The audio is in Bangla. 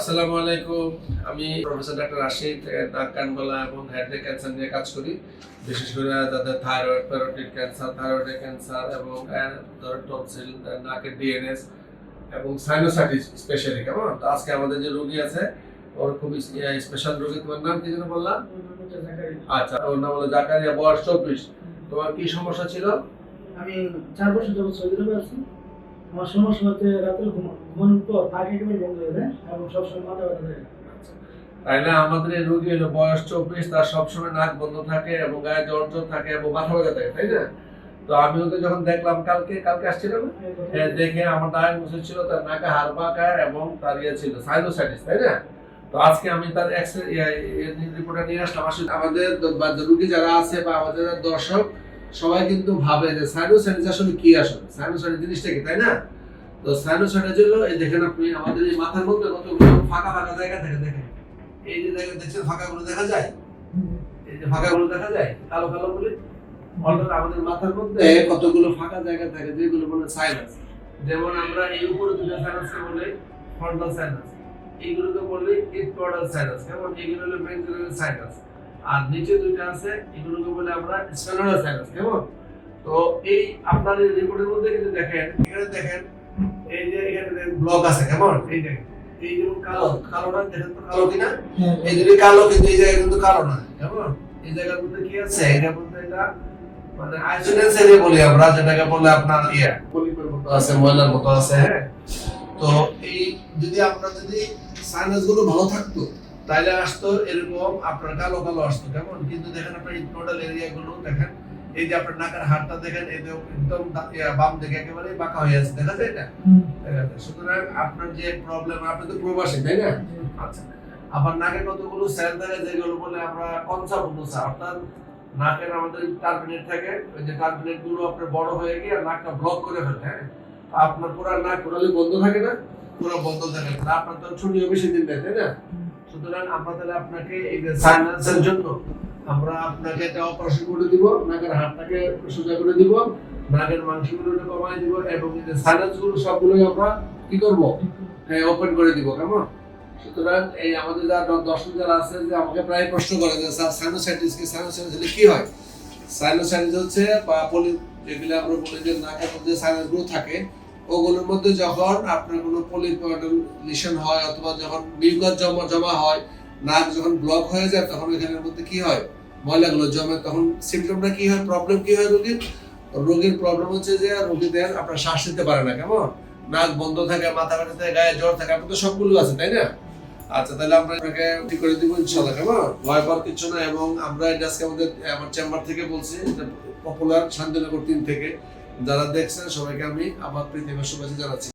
আসসালামু আলাইকুম। আমি প্রফেসর ডাক্তার রাশিদ নাক কান গলা এবং হেডনেক ক্যান্সার নিয়ে কাজ করি। বিশেষ করে যাদের থাইরয়েড প্যারোটিড ক্যান্সার থাইরয়েডের ক্যান্সার এবং ধরেন টনসিল নাকের ডিএনএস এবং সাইনোসাইটিস স্পেশালি কেমন? তো আজকে আমাদের যে রোগী আছে ওর খুবই স্পেশাল রোগী তোমার নাম কি যেন বললাম? আচ্ছা ওর নাম হলো জাকারিয়া বয়স চব্বিশ। তোমার কি সমস্যা ছিল? আমি চার বছর যাবত সৌদি আরবে আছি আমার সমস্যা হচ্ছে ঘুমা- ঘুমানোর পর একেবারে বন্ধ হয়ে যায় এবং সবসময় মাথা ব্যথা থাকে তাইলে আমাদের এই রোগী হলো বয়স চব্বিশ তার সবসময় নাক বন্ধ থাকে এবং গায়ে জ্বর জ্বর থাকে এবং মাথা ব্যথা থাকে তাই না? তো আমি ওকে যখন দেখলাম কালকে কালকে আসছিল না? এ, দেখে আমার ডায়াগনোসিস ছিল তার নাকে পাকা এবং তার ইয়ে ছিল সাইনোসাইটিস তাই না? তো আজকে আমি তার এক্স রিপোর্টটা নিয়ে আসলাম। আসলে আমাদের রুগী যারা আছে বা আমাদের দর্শক সবাই কিন্তু ভাবে যে সাইনোসাইটিস আসলে কি আসলে? সাইনোসাইটিস জিনিসটা কি তাই না? তো সাইনোসাইটিস হলো এই দেখেন আপনি আমাদের এই মাথার মধ্যে কতগুলো ফাঁকা ফাঁকা জায়গা থাকে দেখেন। এই যে জায়গা দেখছেন ফাঁকাগুলো দেখা যায়? এই যে ফাঁকাগুলো দেখা যায় কালো কালো বলে? অর্থাৎ আমাদের মাথার মধ্যে কতগুলো ফাঁকা জায়গা থাকে যেগুলো বলে সাইনাস যেমন আমরা এই উপরে দুটো সাইনাসকে বলে ফ্রন্টাল সাইনাস এইগুলোকে বলে ইনকর্ডাল সাইনাস কেমন? এগুলো হলো মেনজুরাল সাইনাস আর নিচে দুইটা আছে এগুলোকে বলে আমরা স্পেনোরাল সাইনাস কেমন? তো এই আপনার এই রিপোর্টের মধ্যে কিন্তু দেখেন এখানে দেখেন এই যে এখানে ব্লক আছে কেমন? এই দেখেন এই যেমন কালো কালোটা দেখেন তো কালো কিনা? এই যদি কালো কিন্তু এই জায়গায় কিন্তু কালো না কেমন? এই জায়গার মধ্যে কি আছে? এটার মধ্যে এটা মানে আইসোলেন্স এরিয়া বলি আমরা যেটাকে বলে আপনার ইয়া পলিপের মতো আছে ময়লার মতো আছে হ্যাঁ? তো এই যদি আমরা যদি সাইনাসগুলো ভালো থাকতো তাইলে আসতো এরকম আপনার কালো কালো আসতো কেমন? কিন্তু দেখেন আপনার টোটাল এরিয়া গুলো দেখেন এই যে আপনার নাকের হাড়টা দেখেন এই যে একদম বাম দিকে একেবারে বাঁকা হয়ে আছে দেখা যায় এটা? সুতরাং আপনার যে প্রবলেম আপনি তো প্রবাসী তাই না? আচ্ছা আবার নাকে কতগুলো সেল থাকে যেগুলো বলে আমরা কনসার্ভোসা অর্থাৎ নাকের আমাদের টার্মিনেট থাকে ওই যে টার্মিনেটগুলো আপনার বড় হয়ে গিয়ে নাকটা ব্লক করে ফেলে হ্যাঁ? আপনার পুরো নাক টোটালি বন্ধ থাকে না? পুরো বন্ধ থাকে না। আপনার তো ছুটিও বেশি দিন নেই তাই না? সুতরাং আমরা তাহলে আপনাকে এই যে সাইনাসের জন্য আমরা আপনাকে একটা অপারেশন করে দিব, নাকের হাড়টাকে সোজা করে দিব, নাকের মাংসগুলো কমাই দিব এবং এই যে সাইনাসগুলো সবগুলোই আমরা কি করব? ওপেন করে দিব, কেমন? সুতরাং এই আমাদের যারা দর্শক যারা আছে যে আমাকে প্রায় প্রশ্ন করে যে, স্যার সাইনোসাইটিস কি? সাইনোসাইটিস হলে কি হয়? সাইনোসাইটিস হচ্ছে বা পলি যেগুলো আমরা বলি যে নাকের মধ্যে সাইনাসগুলো থাকে ওগুলোর মধ্যে যখন আপনার কোনো পলিপলিশন হয় অথবা যখন মিউকাস জমা জমা হয়, নাক যখন ব্লক হয়ে যায়, তখন এখানের মধ্যে কি হয়? ময়লাগুলো জমে, তখন সিমটমটা কি হয়? প্রবলেম কি হয় রোগীর? রোগীর প্রবলেম হচ্ছে যে রোগীদের আপনার শ্বাস নিতে পারে না, কেমন? নাক বন্ধ থাকে, মাথা ব্যথা থাকে, গায়ে জ্বর থাকে, আপনার তো সবগুলো আছে, তাই না? আচ্ছা তাহলে আমরা আপনাকে ঠিক করে দিব ইনশাল্লাহ কেমন? ভয় পাওয়ার কিছু না, এবং আমরা আজকে আমাদের আমার চেম্বার থেকে বলছি পপুলার শান্তিনগর তিন থেকে যারা দেখছেন সবাইকে আমি আমার প্রীতি এবং শুভেচ্ছা জানাচ্ছি।